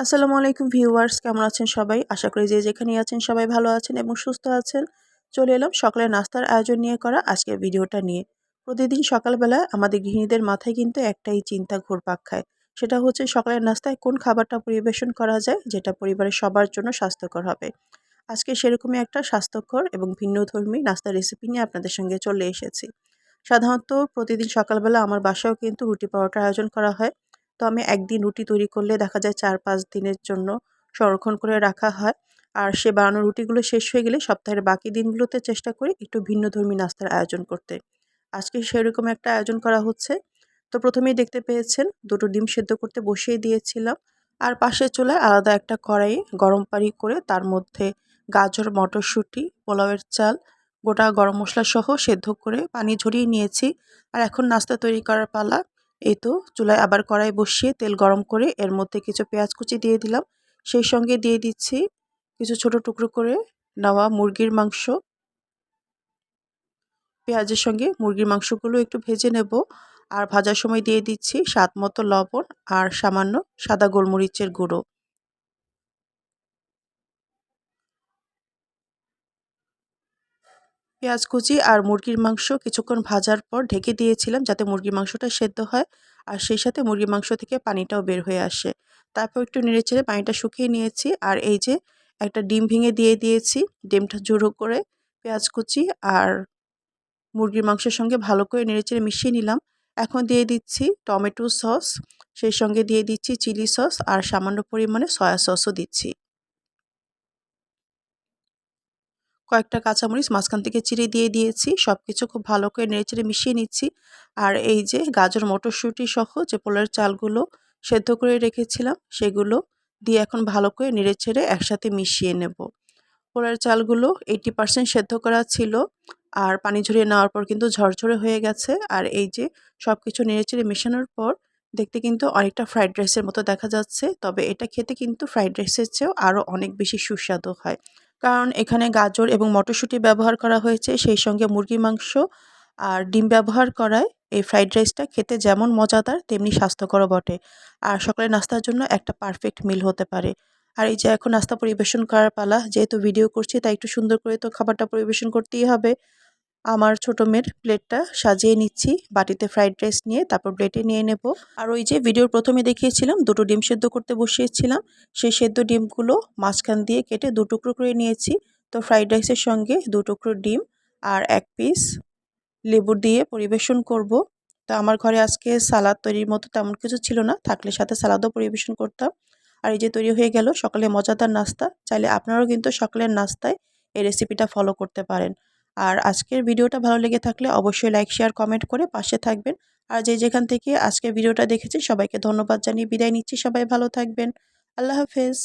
আসসালামু আলাইকুম ভিউয়ার্স, কেমন আছেন সবাই? আশা করি যে যেখানে আছেন সবাই ভালো আছেন এবং সুস্থ আছেন। চলে এলাম সকালে নাস্তার আয়োজন নিয়ে করা আজকের ভিডিওটা নিয়ে। প্রতিদিন সকালবেলা আমাদের গৃহিণীদের মাথায় কিন্তু একটাই চিন্তা ঘুরপাক খায়। সেটা হচ্ছে সকালের নাস্তায় কোন খাবারটা পরিবেশন করা যায়, যেটা পরিবারের সবার জন্য স্বাস্থ্যকর হবে। আজকে সেরকমই একটা স্বাস্থ্যকর এবং ভিন্নধর্মী নাস্তার রেসিপি নিয়ে আপনাদের সঙ্গে চলে এসেছি। সাধারণত প্রতিদিন সকালবেলা আমার বাসায়ও কিন্তু রুটি পরোটার আয়োজন করা হয়। তো আমি একদিন রুটি তৈরি করলে দেখা যায় চার পাঁচ দিনের জন্য সংরক্ষণ করে রাখা হয়। আর সে বানানো রুটিগুলো শেষ হয়ে গেলে সপ্তাহের বাকি দিনগুলোতে চেষ্টা করি একটু ভিন্নধর্মী নাস্তার আয়োজন করতে। আজকে সেরকম একটা আয়োজন করা হচ্ছে। তো প্রথমেই দেখতে পেয়েছেন দুটো ডিম সেদ্ধ করতে বসিয়ে দিয়েছিলাম। আর পাশে চুলায় আলাদা একটা কড়াই গরম পানি করে তার মধ্যে গাজর, মটরশুঁটি, পোলাওয়ের চাল, গোটা গরম মশলা সহ সেদ্ধ করে পানি ঝরিয়ে নিয়েছি। আর এখন নাস্তা তৈরি করার পালা। এই তো চুলায় আবার কড়াই বসিয়ে তেল গরম করে এর মধ্যে কিছু পেঁয়াজ কুচি দিয়ে দিলাম। সেই সঙ্গে দিয়ে দিচ্ছি কিছু ছোট টুকরো করে নেওয়া মুরগির মাংস। পেঁয়াজের সঙ্গে মুরগির মাংসগুলো একটু ভেজে নেব আর ভাজার সময় দিয়ে দিচ্ছি স্বাদ মতো লবণ আর সামান্য সাদা গোলমরিচের গুঁড়ো। পেঁয়াজ কুচি আর মুরগির মাংস কিছুক্ষণ ভাজার পর ঢেকে দিয়েছিলাম যাতে মুরগির মাংসটা সেদ্ধ হয়। আর সেই সাথে মুরগির মাংস থেকে পানিটাও বের হয়ে আসে। তারপর একটু নেড়ে চেড়ে পানিটা শুকিয়ে নিয়েছি। আর এই যে একটা ডিম ভেঙে দিয়ে দিয়েছি, ডিমটা জুড়ো করে পেঁয়াজ কুচি আর মুরগির মাংসের সঙ্গে ভালো করে নেড়ে চেড়ে মিশিয়ে নিলাম। এখন দিয়ে দিচ্ছি টমেটো সস, সেই সঙ্গে দিয়ে দিচ্ছি চিলি সস আর সামান্য পরিমাণে সয়া সসও দিচ্ছি। কয়েকটা কাঁচামরিচ মাঝখান থেকে চিড়ে দিয়ে দিয়েছি সব কিছু খুব ভালো করে নেড়েচেড়ে মিশিয়ে নিচ্ছি। আর এই যে গাজর মটরশুঁটি সহ যে পোলার চালগুলো সেদ্ধ করে রেখেছিলাম, সেগুলো দিয়ে এখন ভালো করে নেড়েচেড়ে একসাথে মিশিয়ে নেব। পোলার চালগুলো এইটি পার্সেন্ট সেদ্ধ করা ছিল আর পানি ঝরিয়ে নেওয়ার পর কিন্তু ঝরঝরে হয়ে গেছে। আর এই যে সব কিছু নেড়েচেড়ে মেশানোর পর দেখতে কিন্তু অনেকটা ফ্রাইড রাইসের মতো দেখা যাচ্ছে। তবে এটা খেতে কিন্তু ফ্রাইড রাইসের চেয়েও আরও অনেক বেশি সুস্বাদু হয়। কারণ এখানে গাজর এবং মটরশুঁটি ব্যবহার করা হয়েছে। সেই সঙ্গে মুরগি মাংস আর ডিম ব্যবহার করায় এই ফ্রাইড রাইসটা খেতে যেমন মজাদার, তেমনি স্বাস্থ্যকরও বটে। আর সকালে নাস্তার জন্য একটা পারফেক্ট মিল হতে পারে। আর এই যে এখন নাস্তা পরিবেশন করার পালা, যেহেতু ভিডিও করছি, তাই একটু সুন্দর করে তো খাবারটা পরিবেশন করতেই হবে। আমার ছোটো মেয়ের প্লেটটা সাজিয়ে নিচ্ছি। বাটিতে ফ্রাইড রাইস নিয়ে তারপর প্লেটে নিয়ে নেব। আর ওই যে ভিডিওর প্রথমে দেখিয়েছিলাম, দুটো ডিম সেদ্ধ করতে বসিয়েছিলাম। সেই সেদ্ধ ডিমগুলো মাঝখান দিয়ে কেটে দু টুকরো করে নিয়েছি। তো ফ্রাইড রাইসের সঙ্গে দু টুকরো ডিম আর এক পিস লেবু দিয়ে পরিবেশন করব। তো আমার ঘরে আজকে সালাদ তৈরির মতো তেমন কিছু ছিল না, থাকলে সাথে সালাদও পরিবেশন করতাম। আর এই যে তৈরি হয়ে গেল সকালে মজাদার নাস্তা, চাইলে আপনারাও কিন্তু সকালের নাস্তায় এই রেসিপিটা ফলো করতে পারেন। আর আজকের ভিডিওটা ভালো লেগে থাকলে অবশ্যই লাইক শেয়ার কমেন্ট করে পাশে থাকবেন। আর যে যেখান থেকে আজকের ভিডিওটা দেখেছে সবাইকে ধন্যবাদ জানিয়ে বিদায় নিচ্ছি। সবাই ভালো থাকবেন। আল্লাহ হাফেজ।